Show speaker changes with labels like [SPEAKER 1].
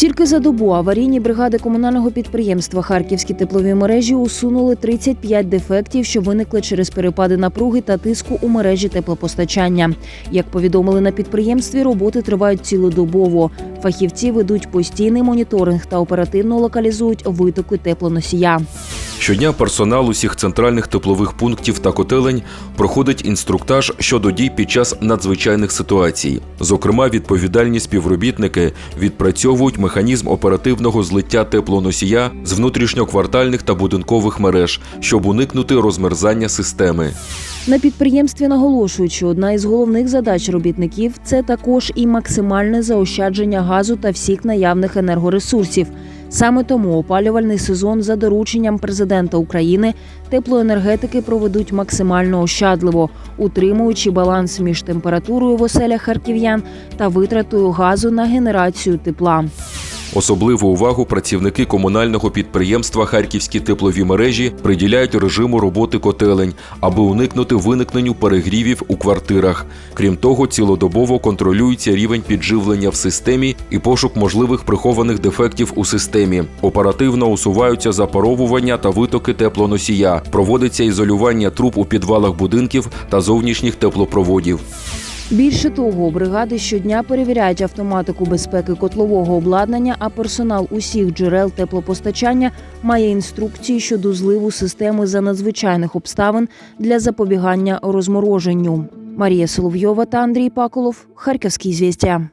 [SPEAKER 1] Тільки за добу аварійні бригади комунального підприємства Харківські теплові мережі усунули 35 дефектів, що виникли через перепади напруги та тиску у мережі теплопостачання. Як повідомили на підприємстві, роботи тривають цілодобово. Фахівці ведуть постійний моніторинг та оперативно локалізують витоки теплоносія.
[SPEAKER 2] Щодня персонал усіх центральних теплових пунктів та котелень проходить інструктаж щодо дій під час надзвичайних ситуацій. Зокрема, відповідальні співробітники відпрацьовують механізм оперативного злиття теплоносія з внутрішньоквартальних та будинкових мереж, щоб уникнути розмерзання системи.
[SPEAKER 1] На підприємстві наголошують, що одна із головних задач робітників це також і максимальне заощадження газу та всіх наявних енергоресурсів. Саме тому опалювальний сезон за дорученням президента України теплоенергетики проведуть максимально ощадливо, утримуючи баланс між температурою в оселях харків'ян та витратою газу на генерацію тепла.
[SPEAKER 2] Особливу увагу працівники комунального підприємства Харківські теплові мережі приділяють режиму роботи котелень, аби уникнути виникненню перегрівів у квартирах. Крім того, цілодобово контролюється рівень підживлення в системі і пошук можливих прихованих дефектів у системі. Оперативно усуваються запаровування та витоки теплоносія. Проводиться ізолювання труб у підвалах будинків та зовнішніх теплопроводів.
[SPEAKER 1] Більше того, бригади щодня перевіряють автоматику безпеки котлового обладнання, а персонал усіх джерел теплопостачання має інструкції щодо зливу системи за надзвичайних обставин для запобігання розмороженню. Марія Соловйова та Андрій Паколов, Харківські звістя.